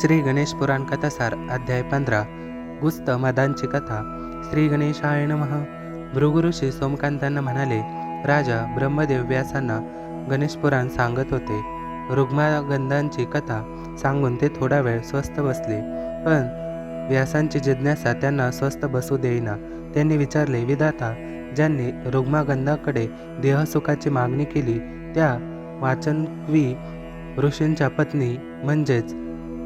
श्री गणेश पुराण कथासार अध्याय पंधरा गुस्त मदांची कथा. श्री गणेशाय नमः. भृगुऋषी सोमकांतांना म्हणाले राजा ब्रह्मदेव व्यासांना गणेश पुराण सांगत होते. रुग्मागंधांची कथा सांगून ते थोडा वेळ स्वस्थ बसले. पण व्यासांची जिज्ञासा त्यांना स्वस्थ बसू देईना. त्यांनी विचारले विधाता ज्यांनी रुग्मागंधाकडे देहसुखाची मागणी केली त्या वाचनवी ऋषींच्या पत्नी म्हणजेच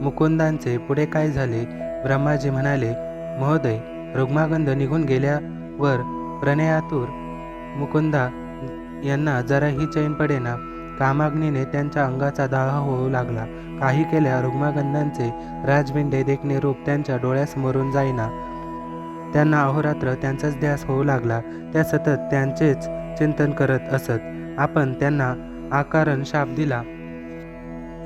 मुकुंदांचे पुढे काय झाले? ब्रह्माजी म्हणाले महोदय रुग्मागंध निघून गेल्यावर प्रणयातूर मुकुंदा यांना जराही चैन पडेना. कामाग्नीने त्यांच्या अंगाचा दाह होऊ लागला. काही केल्या रुग्मागंधांचे राजबिंडे देखणे रूप त्यांच्या डोळ्यासमोरून जाईना. त्यांना अहोरात्र त्यांचाच ध्यास होऊ लागला. त्या सतत त्यांचेच चिंतन करत असत. आपण त्यांना आकारण शाप दिला.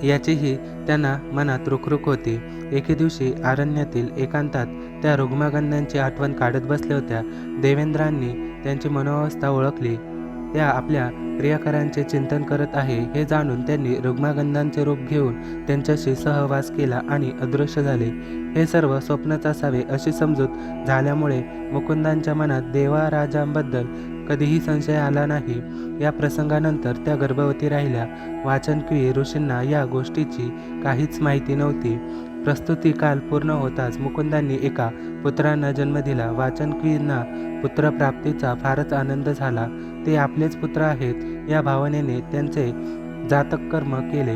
याचीही त्यांना मनात रुखरुख होती. एके दिवशी आरण्यातील एकांतात त्या रुग्मागंधांची आठवण काढत बसल्या होत्या. देवेंद्रांनी त्यांची मनोवस्था ओळखली. त्या आपल्या प्रियकरांचे चिंतन करत आहे हे जाणून त्यांनी रुग्मागंधांचे रूप घेऊन त्यांच्याशी सहवास केला आणि अदृश्य झाले. हे सर्व स्वप्नच असावे अशी समजूत झाल्यामुळे मुकुंदांच्या मनात देवाराजांबद्दल कधीही संशय आला नाही. या प्रसंगानंतर त्या गर्भवती राहिल्या. वाचनक्वी ऋषींना या गोष्टीची काहीच माहिती नव्हती. प्रस्तुती काल पूर्ण होताच मुकुंदांनी एका पुत्रांना जन्म दिला. वाचनक्वींना पुत्रप्राप्तीचा फारच आनंद झाला. ते आपलेच पुत्र आहेत या भावनेने त्यांचे जातक कर्म केले.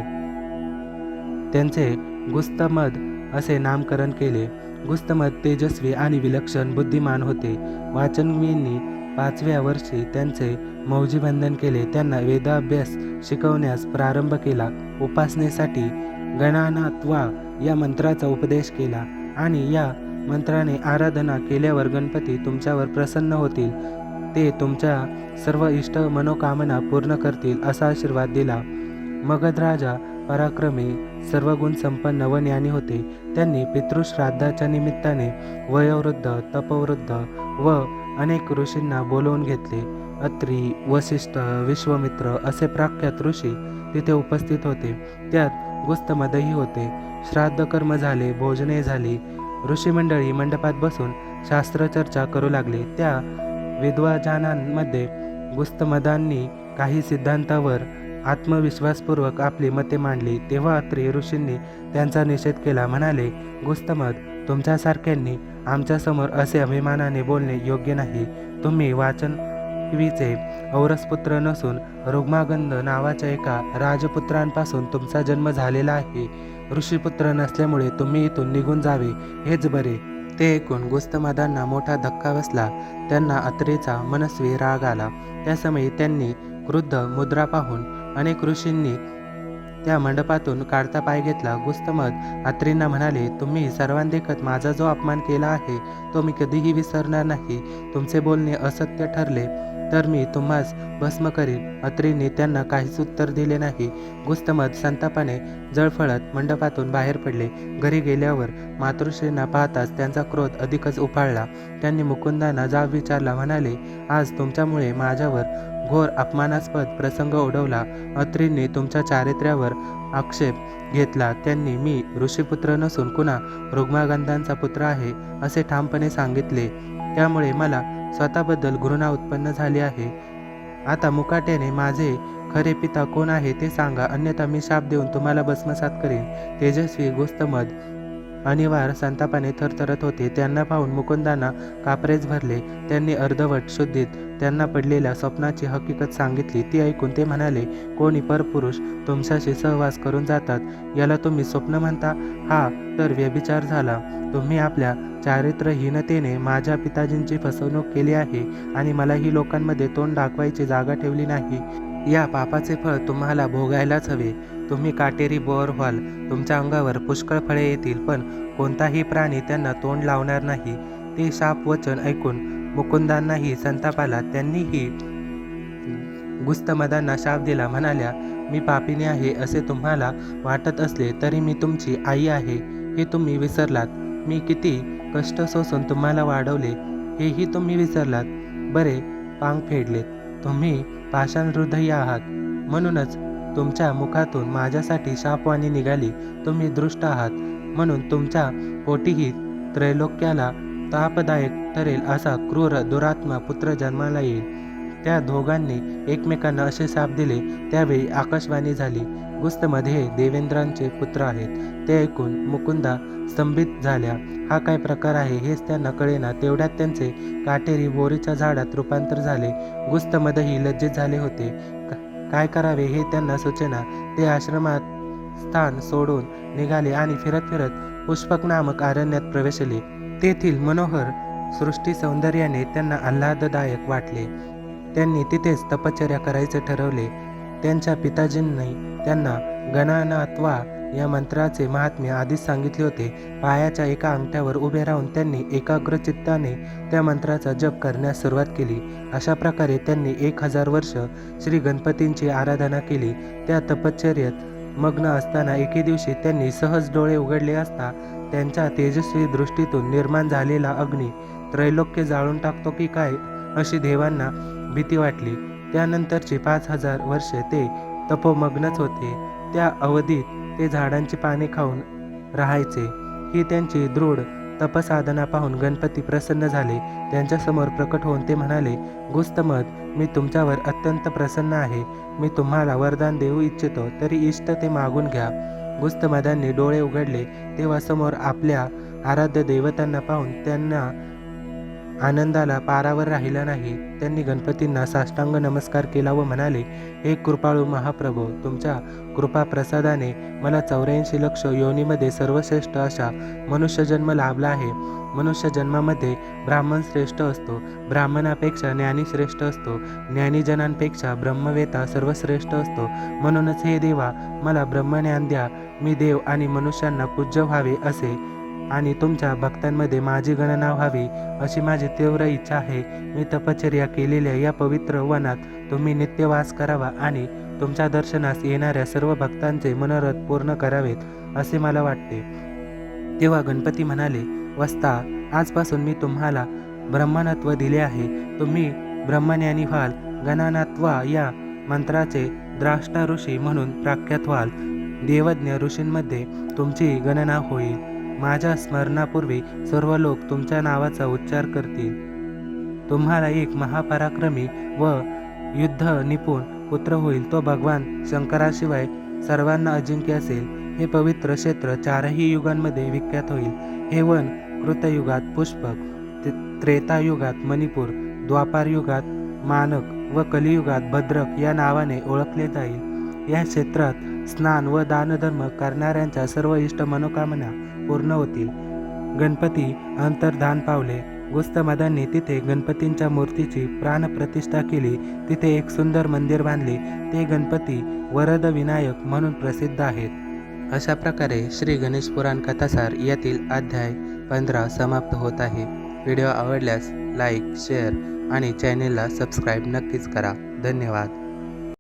त्यांचे गुस्तमद असे नामकरण केले. गुस्तमद तेजस्वी आणि विलक्षण बुद्धिमान होते. वाचनवींनी पाचव्या वर्षी त्यांचे मौजीबंधन केले. त्यांना वेदाभ्यास शिकवण्यास प्रारंभ केला. उपासनेसाठी गणानात्वा या मंत्राचा उपदेश केला आणि या मंत्राने आराधना केल्यावर गणपती तुमच्यावर प्रसन्न होतील. ते तुमच्या सर्व इष्ट मनोकामना पूर्ण करतील असा आशीर्वाद दिला. मगध राजा पराक्रमी सर्व गुण संपन्न व ज्ञानी होते. त्यांनी पितृश्राद्धाच्या निमित्ताने वयोवृद्ध तपवृद्ध व अनेक ऋषींना बोलवून घेतले. अत्री वशिष्ठ विश्वमित्र असे प्रख्यात ऋषी तिथे उपस्थित होते. त्यात गुस्तमदही होते. श्राद्ध कर्म झाले भोजने झाली. ऋषी मंडळी मंडपात बसून शास्त्रचर्चा करू लागले. त्या विद्वाजानांमध्ये गुस्तमदांनी काही सिद्धांतावर आत्मविश्वासपूर्वक आपली मते मांडली तेव्हा अत्री ऋषींनी त्यांचा निषेध केला. म्हणाले गुस्तमत तुमच्यासारख्यांनी आमच्यासमोर असे अभिमानाने बोलणे योग्य नाही. तुम्ही वाचन विचे औरसपुत्र नसून रुग्मागंध नावाच्या एका राजपुत्रांपासून तुमचा जन्म झालेला आहे. ऋषीपुत्र नसल्यामुळे तुम्ही इथून निघून जावे. हेच बरे. ते ऐकून गुस्तमदांना मोठा धक्का बसला. त्यांना अत्रेचा मनस्वी राग आला. त्यासमयी त्यांनी क्रुद्ध मुद्रा पाहून अनेक ऋषींनी त्या मंडपातून काढता पाय घेतला. गुस्तमत अत्रींना म्हणाले तुम्ही सर्वांदेखत माझा जो अपमान केला आहे तो मी कधीही विसरणार नाही. तुमचे बोलणे असत्य ठरले तर मी तुम्हास भस्म करीन. अत्रींनी त्यांना काहीच उत्तर दिले नाही. गुस्तमत संतापाने जळफळत मंडपातून बाहेर पडले. घरी गेल्यावर मातृश्रींना पाहताच त्यांचा क्रोध अधिकच उफाळला. त्यांनी मुकुंदांना जाब विचारला म्हणाले आज तुमच्यामुळे माझ्यावर घोर अपमानास्पद प्रसंग ओढवला. अत्रींनी तुमच्या चारित्र्यावर आक्षेप घेतला. त्यांनी मी ऋषीपुत्र नसून कुणा रुग्मागंधांचा पुत्र आहे? असे ठामपणे सांगितले. त्यामुळे मला स्वतःबद्दल घृणा उत्पन्न झाली आहे. आता मुकाट्याने माझे खरे पिता कोण आहे ते सांगा. अन्यथा मी शाप देऊन तुम्हाला भस्मसात करेन. तेजस्वी गोस्तमद अनिवार संतापाने थरथरत होते. त्यांना पाहून मुकुंदांना कापरेच भरले. त्यांनी अर्धवट शुद्धीत त्यांना पडलेल्या स्वप्नाची हकीकत सांगितली. ती ऐकून ते म्हणाले कोणी परपुरुष तुमच्याशी सहवास करून जातात? याला तुम्ही स्वप्न म्हणता? हा तर व्यभिचार झाला. तुम्ही आपल्या चारित्रहीनतेने माझ्या पिताजींची फसवणूक केली आहे आणि मलाही लोकांमध्ये तोंड दाखवायची जागा ठेवली नाही. या पापाचे फळ तुम्हाला भोगायलाच हवे. तुम्ही काटेरी बोअर व्हाल. तुमच्या अंगावर पुष्कळ फळे येतील पण कोणताही प्राणी त्यांना तोंड लावणार नाही. ते शाप वचन ऐकून मुकुंदांनाही संताप आला त्यांनीही गुस्तमदांना शाप दिला. म्हणाल्या मी पापिनी आहे असे तुम्हाला वाटत असले तरी मी तुमची आई आहे. हे तुम्ही विसरलात. मी किती कष्ट सोसून तुम्हाला वाढवले हेही तुम्ही विसरलात. बरे पांग फेडलेत. तुम्ही पाषाण हृदयी आहात. म्हणूनच तुमच्या मुखातून माझ्यासाठी शापवाणी निघाली. तुम्ही दृष्ट आहात. म्हणून तुमच्या पोटीही त्रैलोक्याला तापदायक ठरेल असा क्रूर दुरात्मा पुत्र जन्माला येईल. त्या दोघांनी एकमेकांना असे साप दिले त्यावेळी आकाशवाणी झाली. गुस्तमध्ये हे देवेंद्रांचे पुत्र आहेत. ते ऐकून मुकुंदा स्तंभित झाल्या. हा काय प्रकार आहे हेच त्यांना कळेना तेवढ्यात त्यांचे काटेरी बोरीच्या झाडात रूपांतर झाले. गुस्तमदही लज्जित झाले होते. काय करावे हे त्यांना सूचना. ते आश्रमात स्थान सोडून निघाले आणि फिरत फिरत पुष्पक नामक अरण्यात प्रवेशले. तेथील मनोहर सृष्टी सौंदर्याने त्यांना आल्हाददायक वाटले. त्यांनी तिथेच तपश्चर्या करायचे ठरवले. त्यांच्या पिताजींनी त्यांना गणानात्वा या मंत्राचे महात्म्य आधीच सांगितले होते. पायाच्या एका अंगठ्यावर उभे राहून त्यांनी एकाग्र चित्ताने त्या मंत्राचा जप करण्यास सुरुवात केली. अशा प्रकारे त्यांनी एक हजार वर्ष श्री गणपतींची आराधना केली. त्या तपश्चर्येत मग्न असताना एके दिवशी त्यांनी सहज डोळे उघडले असता त्यांच्या तेजस्वी दृष्टीतून निर्माण झालेला अग्नी त्रैलोक्य जाळून टाकतो की काय अशी देवांना भीती वाटली. त्यानंतरची पाच हजार वर्षे ते तपोमग्नच होते. त्या अवधीत ते झाडांची पाने खाऊन राहायचे. ही त्यांची दृढ तपसाधना पाहून गणपती प्रसन्न झाले. त्यांच्यासमोर प्रकट होऊन ते म्हणाले गुस्तमत मी तुमच्यावर अत्यंत प्रसन्न आहे. मी तुम्हाला वरदान देऊ इच्छितो तरी इष्ट ते मागून घ्या. गुस्तमदांनी डोळे उघडले. तेव्हा समोर आपल्या आराध्य देवतांना पाहून त्यांना आनंदाला पारावर राहिला नाही त्यांनी गणपतींना साष्टांग नमस्कार केला व म्हणाले हे कृपाळू महाप्रभू तुमच्या कृपा प्रसादाने मला चौऱ्याऐंशी लक्ष योनीमध्ये सर्वश्रेष्ठ अशा मनुष्य जन्म लाभला आहे. मनुष्य जन्मामध्ये ब्राह्मण श्रेष्ठ असतो ब्राह्मणापेक्षा ज्ञानी श्रेष्ठ असतो ज्ञानीजनांपेक्षा ब्रह्मवेता सर्वश्रेष्ठ असतो. म्हणूनच हे देवा मला ब्रह्मज्ञान द्या मी देव आणि मनुष्यांना पूज्य व्हावे असे आणि तुमच्या भक्तांमध्ये माझी गणना व्हावी अशी माझी तीव्र इच्छा आहे. मी तपश्चर्या केलेल्या या पवित्र वनात तुम्ही नित्यवास करावा आणि तुमच्या दर्शनास येणाऱ्या सर्व भक्तांचे मनोरथ पूर्ण करावेत असे मला वाटते. तेव्हा गणपती म्हणाले वस्ता आजपासून मी तुम्हाला ब्रह्मणत्व दिले आहे. तुम्ही ब्रह्मज्ञानी व्हाल गणानात्वा या मंत्राचे द्राष्टा ऋषी म्हणून प्राख्यात व्हाल. देवज्ञ ऋषींमध्ये तुमची गणना होईल. माझ्या स्मरणापूर्वी सर्व लोक तुमच्या नावाचा उच्चार करतील. तुम्हाला एक महापराक्रमी व युद्ध निपुण पुत्र होईल तो भगवान शंकराशिवाय सर्वांना अजिंक्य असेल. हे पवित्र क्षेत्र चारही युगांमध्ये विख्यात होईल. हे वन कृतयुगात पुष्पक त्रेतायुगात मणिपूर द्वापार युगात मानक व कलियुगात भद्रक या नावाने ओळखले जाईल. या क्षेत्रात स्नान व दानधर्म करणाऱ्यांच्या सर्व इष्ट मनोकामना पूर्ण होतील. गणपती अंतर्धान पावले. गुस्तमदांनी तिथे गणपतींच्या मूर्तीची प्राणप्रतिष्ठा केली. तिथे एक सुंदर मंदिर बांधले. ते गणपती वरद विनायक म्हणून प्रसिद्ध आहेत. अशा प्रकारे श्री गणेश पुराण कथासार यातील अध्याय पंधरा समाप्त होत आहे. व्हिडिओ आवडल्यास लाईक शेअर आणि चॅनेलला सबस्क्राईब नक्कीच करा. धन्यवाद.